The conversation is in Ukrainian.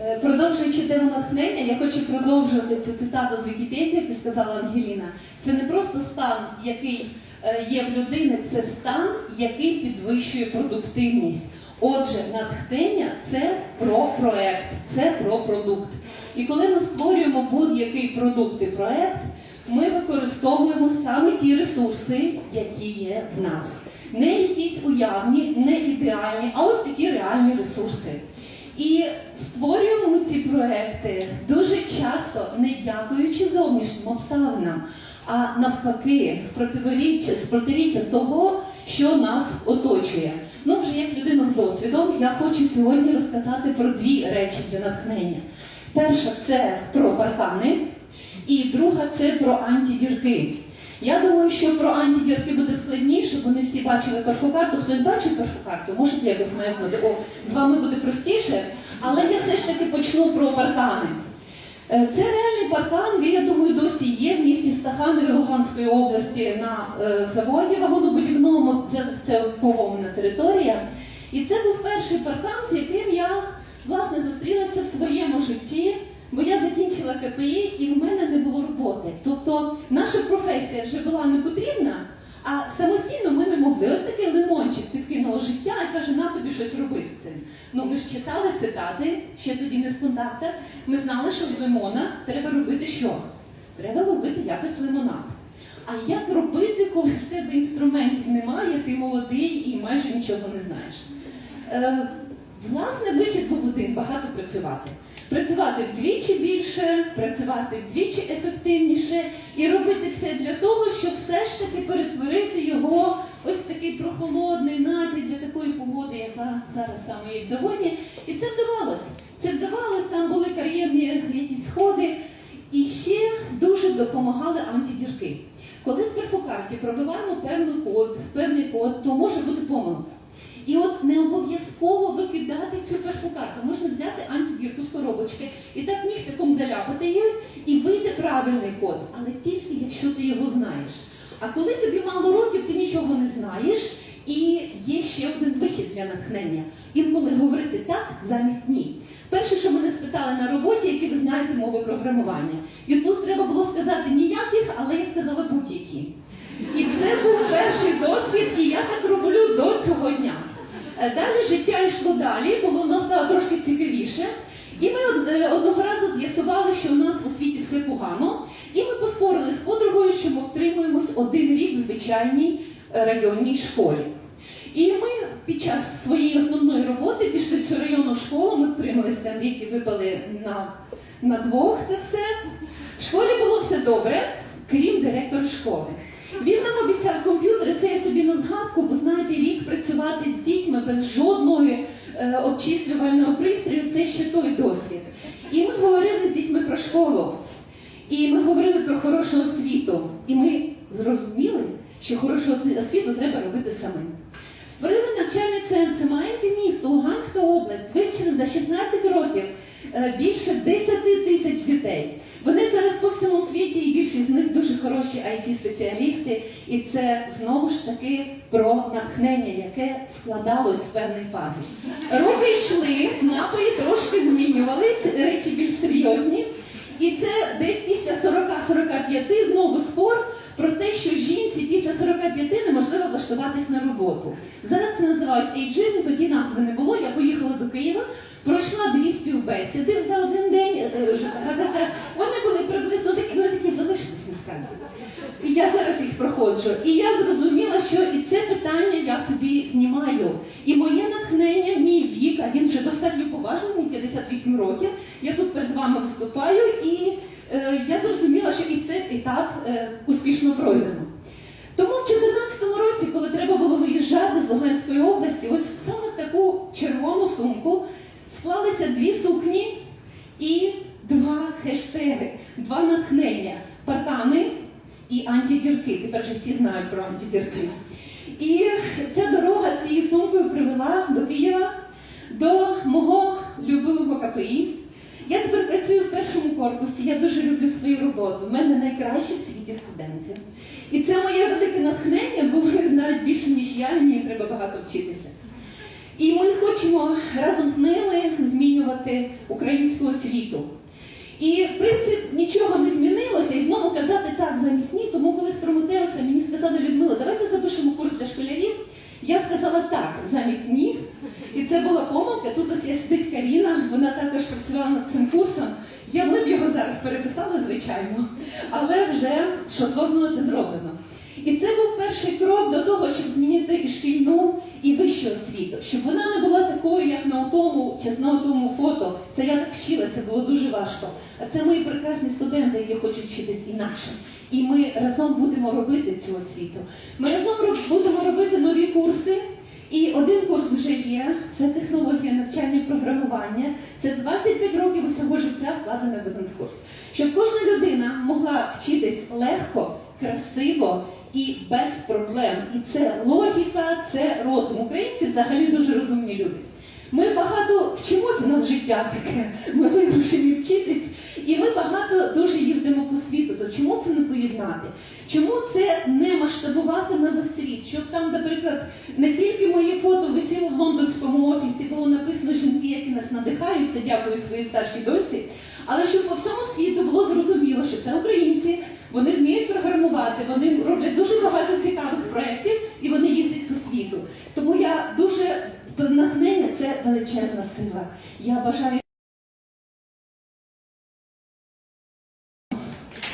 Е, Продовжуючи тему натхнення, я хочу продовжувати цю цитату з Вікіпедії, як і сказала Ангеліна. Це не просто стан, який е, є в людини, це стан, який підвищує продуктивність. Отже, натхнення це про проект, це про продукт. І коли ми створюємо будь-який продукт і проект, ми використовуємо саме ті ресурси, які є в нас. Не якісь уявні, не ідеальні, а ось такі реальні ресурси. І створюємо ми ці проекти дуже часто не дякуючи зовнішнім обставинам, а навпаки, в противоріччя, з протиріччя того, що нас оточує. Ну, вже як людина з досвідом, я хочу сьогодні розказати про дві речі для натхнення. Перша це про паркани, і друга це про антидірки. Я думаю, що про антидірки буде складніше, бо не всі бачили перфокарту. Хтось бачив перфокарту, можете якось маякнути. О, з вами буде простіше, але я все ж таки почну про паркани. Е, Це реальний паркан, він, я думаю, досі є в місті Стаханові Луганської області на е, заводі вагонобудівному, це, це окупована територія. І це був перший паркан, з яким я власне зустрілася в своєму житті, бо я закінчила КПІ і в мене не було роботи. Тобто професія вже була не потрібна, а самостійно ми не могли. Ось такий лимончик підкинуло життя і каже, на тобі щось роби з цим. Ну ми ж читали цитати, ще тоді не з контакта. Ми знали, що з лимона треба робити що? Треба робити якось лимонад. А як робити, коли в тебе інструментів немає, ти молодий і майже нічого не знаєш? Е, власне, вихід був один багато працювати. Працювати вдвічі більше, працювати вдвічі ефективніше і робити все для того, щоб все ж таки перетворити його ось в такий прохолодний напій для такої погоди, яка зараз саме є сьогодні. І це вдавалося. Це вдавалося, там були кар'єрні якісь сходи. І ще дуже допомагали антидірки. Коли в перфокарті пробиваємо певний код, певний код, то може бути помилка. І от не обов'язково викидати цю перфокарту. Можна взяти антидірку і так нігтиком заляпати її, і вийде правильний код, але тільки якщо ти його знаєш. А коли тобі мало років, ти нічого не знаєш, і є ще один вихід для натхнення. Інколи говорити так замість ні. Перше, що мене спитали на роботі, які ви знаєте мови програмування. І тут треба було сказати ніяких, але я сказала будь-які. І це був перший досвід, і я так роблю до цього дня. Е, Далі життя йшло далі, було воно стало трошки цікавіше. І ми е, одного разу з'ясували, що у нас у світі все погано. І ми поспорили з подругою, що ми втримуємось один рік в звичайній е, районній школі. І ми під час своєї основної роботи пішли в цю районну школу, ми втримались там рік і випали на, на двох це все. В школі було все добре, крім директора школи. Він нам обіцяв комп'ютери, це я собі на згадку, бо знаєте, рік працювати з дітьми без жодного е, обчислювального пристрою це ще той досвід. І ми говорили з дітьми про школу, і ми говорили про хорошу освіту. І ми зрозуміли, що хорошу освіту треба робити самим. Створили навчальний центр, це маленьке місто, Луганська область, вивчили за 16 років е, більше 10 тисяч дітей. Вони зараз по всьому світі, і більшість з них дуже хороші it спеціалісти і це знову ж таки про натхнення, яке складалось в певний фазі. Роки йшли, напої трошки змінювались, речі більш серйозні. І це десь після 40-45 знову спор про те, що жінці після 45 неможливо влаштуватись на роботу. Зараз це називають ейджизм, тоді назви не було. Я поїхала до Києва, пройшла дві співбесіди за один день. е, е, газета. Вони були приблизно такі, вони такі залишились насправді. І я зараз їх проходжу. І я зрозуміла, що і це питання я собі знімаю. І моє натхнення, мій вік, а він вже достатньо поважний, мені 58 років. Я тут перед вами виступаю, і е, я зрозуміла, що і цей етап е, успішно пройдено. Тому в 2014 році, коли треба було виїжджати з Луганської області, ось саме в таку червону сумку склалися дві сукні і два хештеги, два натхнення паркани і антидірки. Тепер вже всі знають про антидірки. І ця дорога з цією сумкою привела до Києва, до мого любимого КПІ. Я тепер працюю в першому корпусі, я дуже люблю свою роботу. У мене найкращі в світі студенти. І це моє велике натхнення, бо вони знають більше, ніж я, і мені треба багато вчитися. І ми хочемо разом з ними змінювати українську освіту. І в принципі нічого не змінилося, і знову казати так замість ні. Тому коли з Прометеуса мені сказали Людмила, давайте запишемо курс для школярів. Я сказала так замість ні. І це була помилка. Тут ось є сидить Каріна, вона також працювала над цим курсом. Я ми б його зараз переписали, звичайно, але вже що зроблено, те зроблено. І це був перший крок до того, щоб змінити і шкільну, і вищу освіту, щоб вона не була такою, як на тому, чи на тому фото. Це я так вчилася, було дуже важко. А це мої прекрасні студенти, які хочуть вчитись інакше. І ми разом будемо робити цю освіту. Ми разом будемо робити нові курси. І один курс вже є, це технологія навчання програмування. Це 25 років усього життя вкладено в один курс. Щоб кожна людина могла вчитись легко, красиво і без проблем. І це логіка, це розум. Українці взагалі дуже розумні люди. Ми багато вчимося, у нас життя таке, ми вимушені вчитись, і ми багато дуже їздимо по світу. То чому це не поєднати? Чому це не масштабувати на весь світ? Щоб там, наприклад, не тільки в лондонському офісі, було написано жінки, які нас надихають, це дякую своїй старшій доці. але щоб по всьому світу було зрозуміло, що це українці, вони вміють програмувати, вони роблять дуже багато цікавих проєктів і вони їздять по світу. Тому я дуже натхнення це величезна сила. Я бажаю.